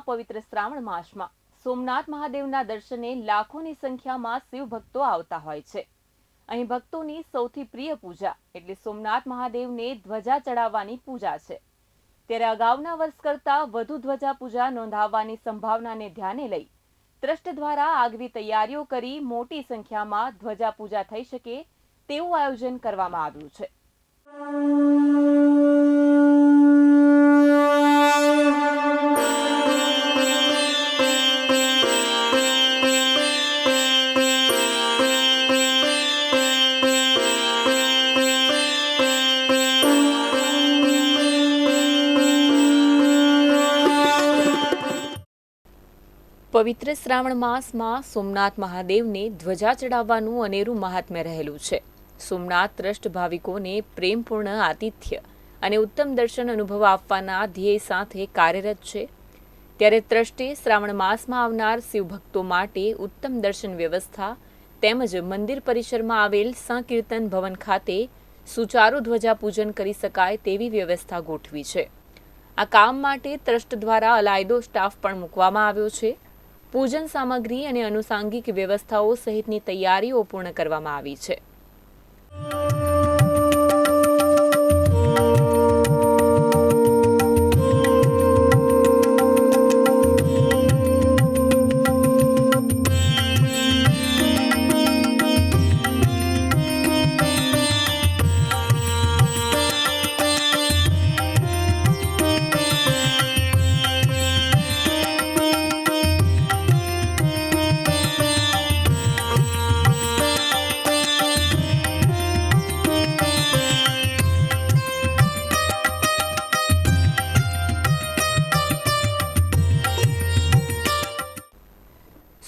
પવિત્ર શ્રાવણ માસમાં. સોમનાથ મહાદેવના દર્શને લાખોની સંખ્યામાં શિવ ભક્તો આવતા હોય છે. અહીં ભક્તોની સૌથી પ્રિય પૂજા એટલે સોમનાથ મહાદેવને ધ્વજા ચડાવવાની પૂજા છે. ત્યારે અગાઉના વર્ષ કરતા વધુ ધ્વજા પૂજા નોંધાવવાની સંભાવનાને ધ્યાને લઈ ટ્રસ્ટ દ્વારા આગવી તૈયારીઓ કરી મોટી સંખ્યામાં ધ્વજા પૂજા થઈ શકે તેવું આયોજન કરવામાં આવ્યું છે. પવિત્ર શ્રાવણ માસમાં સોમનાથ મહાદેવને ધ્વજા ચડાવવાનું અનેરું મહાત્મ્ય રહેલું છે. સોમનાથ ટ્રસ્ટ ભાવિકોને પ્રેમપૂર્ણ આતિથ્ય અને ઉત્તમ દર્શન અનુભવ આપવાના ધ્યેય સાથે કાર્યરત છે. ત્યારે ટ્રસ્ટે શ્રાવણ માસમાં આવનાર શિવભક્તો માટે ઉત્તમ દર્શન વ્યવસ્થા તેમજ મંદિર પરિસરમાં આવેલ સંકીર્તન ભવન ખાતે સુચારુ ધ્વજા પૂજન કરી શકાય તેવી વ્યવસ્થા ગોઠવી છે. આ કામ માટે ટ્રસ્ટ દ્વારા અલાયદો સ્ટાફ પણ મૂકવામાં આવ્યો છે. પૂજન સામગ્રી અને અનુસાંગિક વ્યવસ્થાઓ સહિતની તૈયારીઓ પૂર્ણ કરવામાં આવી છે.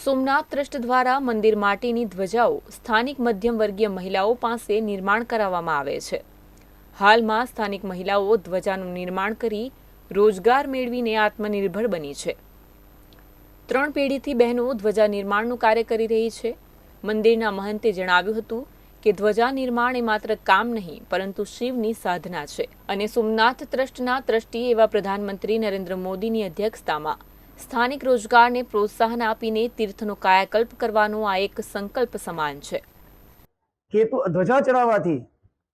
સોમનાથ ટ્રસ્ટ દ્વારા મંદિર માટેની ધ્વજાઓ સ્થાનિક મધ્યમ વર્ગીય મહિલાઓ પાસે નિર્માણ કરાવવામાં આવે છે. હાલમાં સ્થાનિક મહિલાઓ ધ્વજાનું નિર્માણ કરી રોજગાર મેળવીને આત્મનિર્ભર બની છે. ત્રણ પેઢીથી બહેનો ધ્વજા નિર્માણનું કાર્ય કરી રહી છે. મંદિરના મહંતે જણાવ્યું હતું કે ધ્વજા નિર્માણ એ માત્ર કામ નહીં, પરંતુ શિવની સાધના છે. અને સોમનાથ ટ્રસ્ટના ટ્રસ્ટી એવા પ્રધાનમંત્રી નરેન્દ્ર મોદીની અધ્યક્ષતામાં સ્થાનિક રોજગારને પ્રોત્સાહન આપીને તીર્થનો કાયાકલ્પ કરવાનો આ એક સંકલ્પ સમાન છે. કેતુ ધ્વજા ચડાવવાથી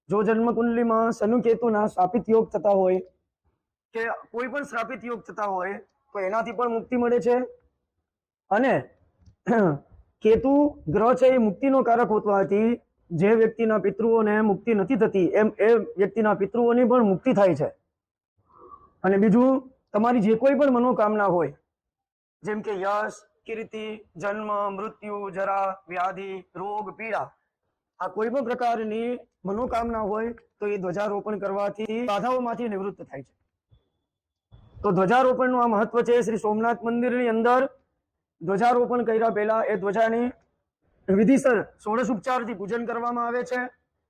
જો જન્મકુંડલીમાં શનુ કેતુના શ્રાપિત યોગ થતા હોય કે કોઈ પણ શ્રાપિત યોગ થતા હોય તો એનાથી પણ મુક્તિ મળે છે. અને કેતુ ગ્રહ છે એ મુક્તિનો કારક હોવાથી જે વ્યક્તિના પિતૃઓને મુક્તિ નથી થતી એમ એ વ્યક્તિના પિતૃઓની પણ મુક્તિ થાય છે. અને બીજું, તમારી જે કોઈ પણ મનોકામના હોય જેમ કે યશ, કીર્તિ, જન્મ, મૃત્યુ, જરા, વ્યાધિ, રોગ, પીડા. આ કોઈ પણ પ્રકારની મનોકામના હોય તો એ ધ્વજારોપણ કરવાથી બાધાઓમાંથી નિવૃત્ત થાય છે. તો ધ્વજારોપણનું આ મહત્વ છે. શ્રી સોમનાથ મંદિરની અંદર ધ્વજારોપણ કર્યા પહેલા એ ધ્વજાની વિધિસર ષોડશ ઉપચારથી પૂજન કરવામાં આવે છે.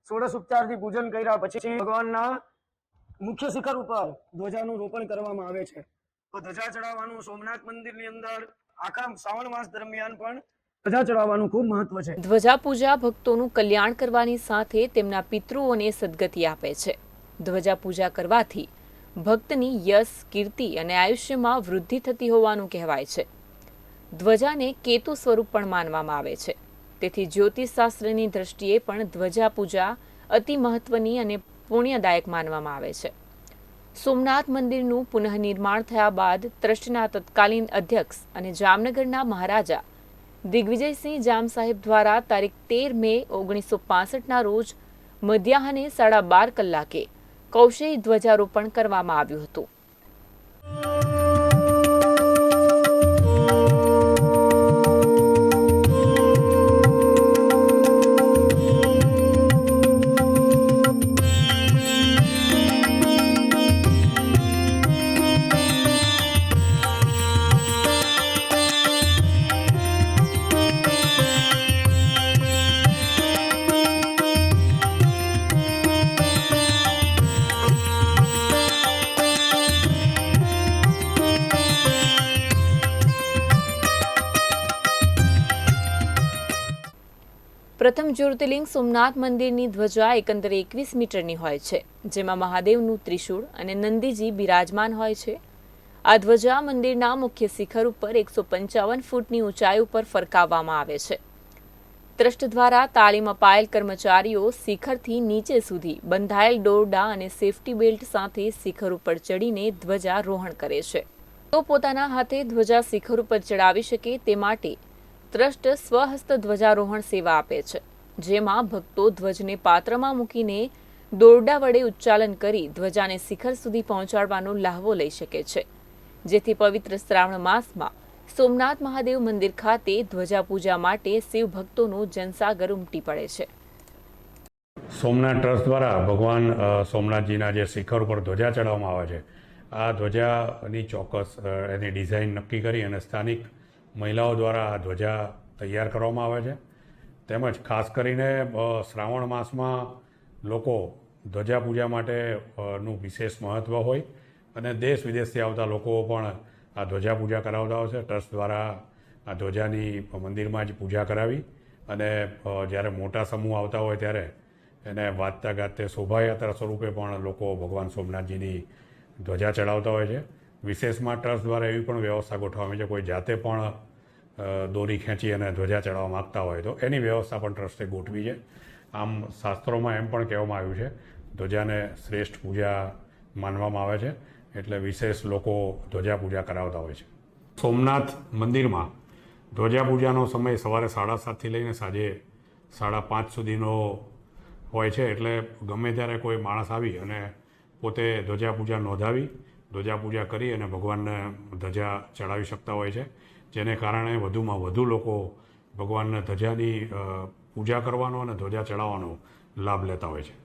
ષોડશ ઉપચારથી પૂજન કર્યા પછી ભગવાનના મુખ્ય શિખર ઉપર ધ્વજાનું રોપણ કરવામાં આવે છે. તો ધજા ચડાવવાનું સોમનાથ મંદિરની અંદર, આખા શ્રાવણ માસ દરમિયાન પણ ધજા ચડાવવાનું ખૂબ મહત્વ છે. ધ્વજા પૂજા ભક્તોનું કલ્યાણ કરવાની સાથે તેમના પિતૃઓને સદગતિ આપે છે. ધ્વજા પૂજા કરવાથી ભક્તની યશ, કીર્તિ અને આયુષ્યમાં વૃદ્ધિ થતી હોવાનું કહેવાય છે. ધ્વજાને કેતુ સ્વરૂપ પણ માનવામાં આવે છે. તેથી જ્યોતિષશાસ્ત્રની દ્રષ્ટિએ પણ ધ્વજા પૂજા અતિ મહત્વની અને પુણ્યદાયક માનવામાં આવે છે. સોમનાથ મંદિરનું પુનઃનિર્માણ થયા બાદ ટ્રસ્ટના તત્કાલીન અધ્યક્ષ અને જામનગરના મહારાજા દિગ્વિજયસિંહ જામ સાહેબ દ્વારા તારીખ તેર મે ઓગણીસો પાસઠના રોજ મધ્યાહને સાડા બાર કલાકે કૌશેય ધ્વજારોપણ કરવામાં આવ્યું હતું. પ્રથમ જ્યોતિર્લિંગ સોમનાથ મંદિરની ધ્વજા એકંદરે એકવીસ મીટરની હોય છે, જેમાં મહાદેવનું ત્રિશૂળ અને નંદીજી બિરાજમાન હોય છે. આ ધ્વજા મંદિરના મુખ્ય શિખર ઉપર એકસો પંચાવન ફૂટની ઊંચાઈ ઉપર ફરકાવવામાં આવે છે. ટ્રસ્ટ દ્વારા તાલીમ અપાયેલ કર્મચારીઓ શિખરથી નીચે સુધી બંધાયેલ દોરડા અને સેફટી બેલ્ટ સાથે શિખર ઉપર ચડીને ધ્વજારોહણ કરે છે. તો પોતાના હાથે ધ્વજા શિખર ઉપર ચડાવી શકે તે માટે ટ્રસ્ટ સ્વહસ્ત ધ્વજારોહણ સેવા આપે છે, જેમાં ભક્તો ધ્વજને પાત્રમાં મૂકીને દોરડા વડે ઉચ્ચાલન કરી ધ્વજાને શિખર સુધી પહોંચાડવાનો લહાવો લઈ શકે છે. જેથી પવિત્ર શ્રાવણ માસમાં સોમનાથ મહાદેવ મંદિર ખાતે ધ્વજા પૂજા માટે શિવ ભક્તોનો જનસાગર ઉમટી પડે છે. સોમનાથ ટ્રસ્ટ દ્વારા ભગવાન સોમનાથજીના જે શિખર ઉપર ધ્વજા ચડાવવામાં આવે છે, આ ધ્વજાની ચોક્કસ એની ડિઝાઇન નક્કી કરી અને સ્થાનિક મહિલાઓ દ્વારા ધ્વજા તૈયાર કરવામાં આવે છે. તેમજ ખાસ કરીને શ્રાવણ માસમાં લોકો ધ્વજા પૂજા માટે નું વિશેષ મહત્ત્વ હોય અને દેશ વિદેશથી આવતા લોકો પણ આ ધ્વજા પૂજા કરાવતા હોય છે. ટ્રસ્ટ દ્વારા આ ધ્વજાની મંદિરમાં જ પૂજા કરાવી અને જ્યારે મોટા સમૂહ આવતા હોય ત્યારે એને વાજતા ગાતે શોભાયાત્રા સ્વરૂપે પણ લોકો ભગવાન સોમનાથજીની ધ્વજા ચડાવતા હોય છે. વિશેષમાં ટ્રસ્ટ દ્વારા એવી પણ વ્યવસ્થા ગોઠવવામાં છે. કોઈ જાતે પણ દોરી ખેંચી અને ધ્વજા ચડાવવા માગતા હોય તો એની વ્યવસ્થા પણ ટ્રસ્ટે ગોઠવી છે. આમ શાસ્ત્રોમાં એમ પણ કહેવામાં આવ્યું છે, ધ્વજાને શ્રેષ્ઠ પૂજા માનવામાં આવે છે, એટલે વિશેષ લોકો ધ્વજા પૂજા કરાવતા હોય છે. સોમનાથ મંદિરમાં ધ્વજા પૂજાનો સમય સવારે સાડા સાતથી લઈને સાંજે સાડા પાંચ સુધીનો હોય છે, એટલે ગમે ત્યારે કોઈ માણસ આવી અને પોતે ધ્વજા પૂજા નોંધાવી ધ્વજા પૂજા કરી અને ભગવાનને ધજા ચડાવી શકતા હોય છે. જેને કારણે વધુમાં વધુ લોકો ભગવાનને ધજાની પૂજા કરવાનો અને ધ્વજા ચડાવવાનો લાભ લેતા હોય છે.